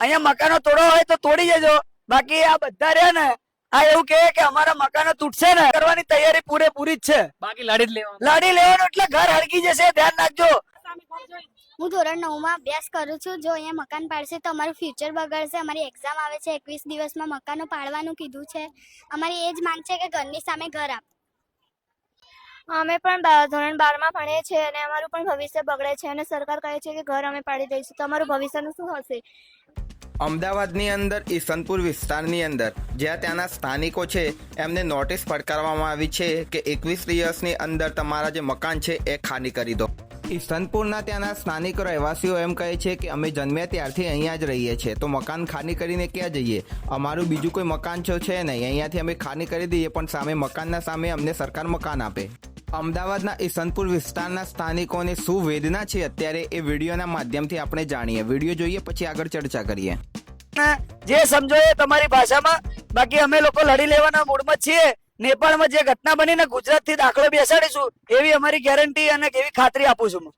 અહીંયા મકાનો તોડો હોય તો તોડી જજો બાકી આ બધા રહ્યા ને આ એવું કહે કે અમારા મકાનો તૂટશે ને કરવાની તૈયારી પૂરેપૂરી જ છે. બાકી લડી લેવાનું. લડી લેવાનું એટલે ઘર હળગી જશે ધ્યાન રાખજો. હું ધોરણ નવમાં અભ્યાસ કરું છું. જો અહીંયા મકાન પાડશે તો અમારું ફ્યુચર બગડશે. અમારી એક્ઝામ આવે છે. એકવીસ દિવસમાં મકાનો પાડવાનું કીધું છે. અમારી એ જ માંગ છે કે ઘરની સામે ઘર આપ. અમે પણ ધોરણ બારમાં ભણીએ છીએ અને અમારું પણ ભવિષ્ય બગડે છે અને સરકાર કહે છે કે ઘર અમે પાડી દઈશું. તો અમારું ભવિષ્યનું શું હશે? અમદાવાદની અંદર, ઈસનપુર વિસ્તારની અંદર, જ્યાં ત્યાંના સ્થાનિકો છે, એમને નોટિસ ફટકારવામાં આવી છે કે એકવીસ દિવસની અંદર તમારા જે મકાન છે એ ખાલી કરી દો. ઈસનપુરના ત્યાંના સ્થાનિક રહેવાસીઓ એમ કહે છે કે અમે જન્મ્યા ત્યારથી અહીંયા જ રહીએ છીએ. તો મકાન ખાલી કરીને ક્યાં જઈએ? અમારું બીજું કોઈ મકાન છે નહીં. અહીંયાથી અમે ખાલી કરી દઈએ, પણ સામે મકાનના સામે અમને સરકાર મકાન આપે. અમદાવાદના ઈસનપુર વિસ્તારના સ્થાનિકોને શું વેદના છે અત્યારે એ વિડીયોના માધ્યમથી આપણે જાણીએ. વીડિયો જોઈએ પછી આગળ ચર્ચા કરીએ. જે સમજો એ તમારી ભાષામાં. બાકી અમે લોકો લડી લેવાના મૂડમાં છીએ. નેપાળમાં જે ઘટના બની ને ગુજરાતથી દાખલો બેસાડીશું એવી અમારી ગેરંટી અને એવી ખાતરી આપું છું હું.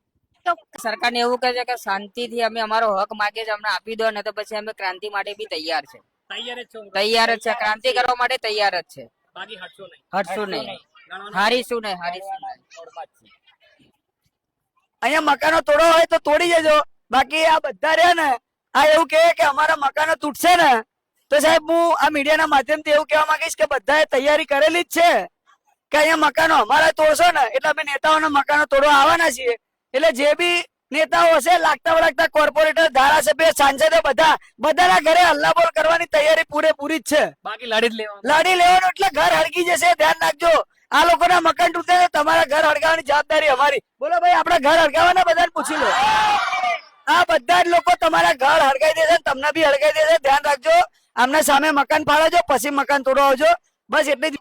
સરકારને એવું કહે છે કે શાંતિથી અમે અમારો હક માગીએ છીએ અમને આપી દો ને તો પછી અમે ક્રાંતિ માટે બી તૈયાર છે. તૈયાર જ છે. ક્રાંતિ કરવા માટે તૈયાર જ છે. હટશું નહીં. હટશું નહીં. હારીશું નહીં અહીંયા મકાનો તોડો હોય તો તોડી જજો બાકી આ બધા રહ્યા ને આ એવું કહે કે અમારા મકાનો તૂટશે ને તો સાહેબ હું આ મીડિયાના માધ્યમથી એવું કહેવા માંગીશ કે બધાએ તૈયારી કરેલી જ છે કે અહીંયા મકાનો અમારા તોડશો ને એટલે અમે નેતાઓના મકાનો તોડવા આવવાના છીએ. એટલે જે બી નેતાઓ હશે લાગતા વળગતા કોર્પોરેટર ધારાસભ્ય સાંસદો બધા બધાના ઘરે હલ્લાબોલ કરવાની તૈયારી પૂરેપૂરી જ છે. બાકી લડી જ લેવાનું. લડી લેવાનું એટલે ઘર હળગી જશે ધ્યાન રાખજો. આ લોકોના મકાન તૂટે તમારા ઘર હળગાવવાની જવાબદારી અમારી. બોલો ભાઈ આપણા ઘર હળગાવવાના બધાને પૂછી લો. આ બધા જ લોકો તમારા ઘર હળગાઈ દેશે ને તમને બી હળગાઈ દેશે ધ્યાન રાખજો. આમને સામે મકાન ફાળવજો પછી મકાન તોડો આવજો બસ એટલી જ.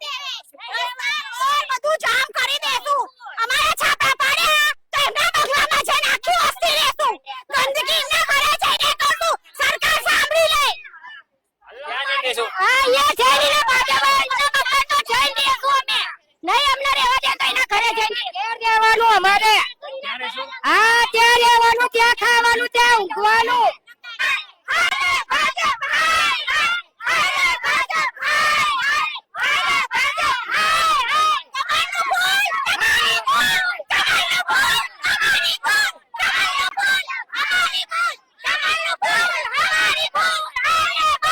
બધું જામ કરી દેશું. અમારા છાપા પાડ્યા તો એમના બગલામાં છે ને આખી વસ્તી રહેશું ગંદકી ના કરે છે ને કરશું. સરકાર સાંભળી લે. હા અહીંયા જઈને બાજુમાં નહીં અમને રહેવા દે તો એના ઘરે જઈને ઘેર દેવાનું અમારે હા ત્યાં રહેવાનું ત્યાં ખાવાનું ત્યાં ઊંઘવાનું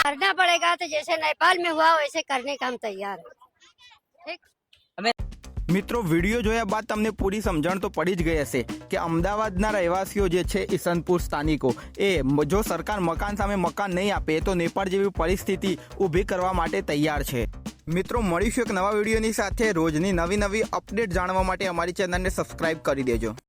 करना पड़ेगा तो जैसे नेपाल में हुआ वैसे करने का हम तैयार हैं મિત્રો, વીડિયો જોયા બાદ તમને પૂરી સમજણ તો પડી જ ગઈ હશે કે અમદાવાદના રહેવાસીઓ જે છે ઈસનપુર સ્થાનિકો, એ જો સરકાર મકાન સામે મકાન નહીં આપે, તો નેપાળ જેવી પરિસ્થિતિ ઊભી કરવા માટે તૈયાર છે. મિત્રો, મળીશું એક નવા વિડીયોની સાથે. રોજની નવી નવી અપડેટ જાણવા માટે અમારી ચેનલને સબસ્ક્રાઇબ કરી દેજો.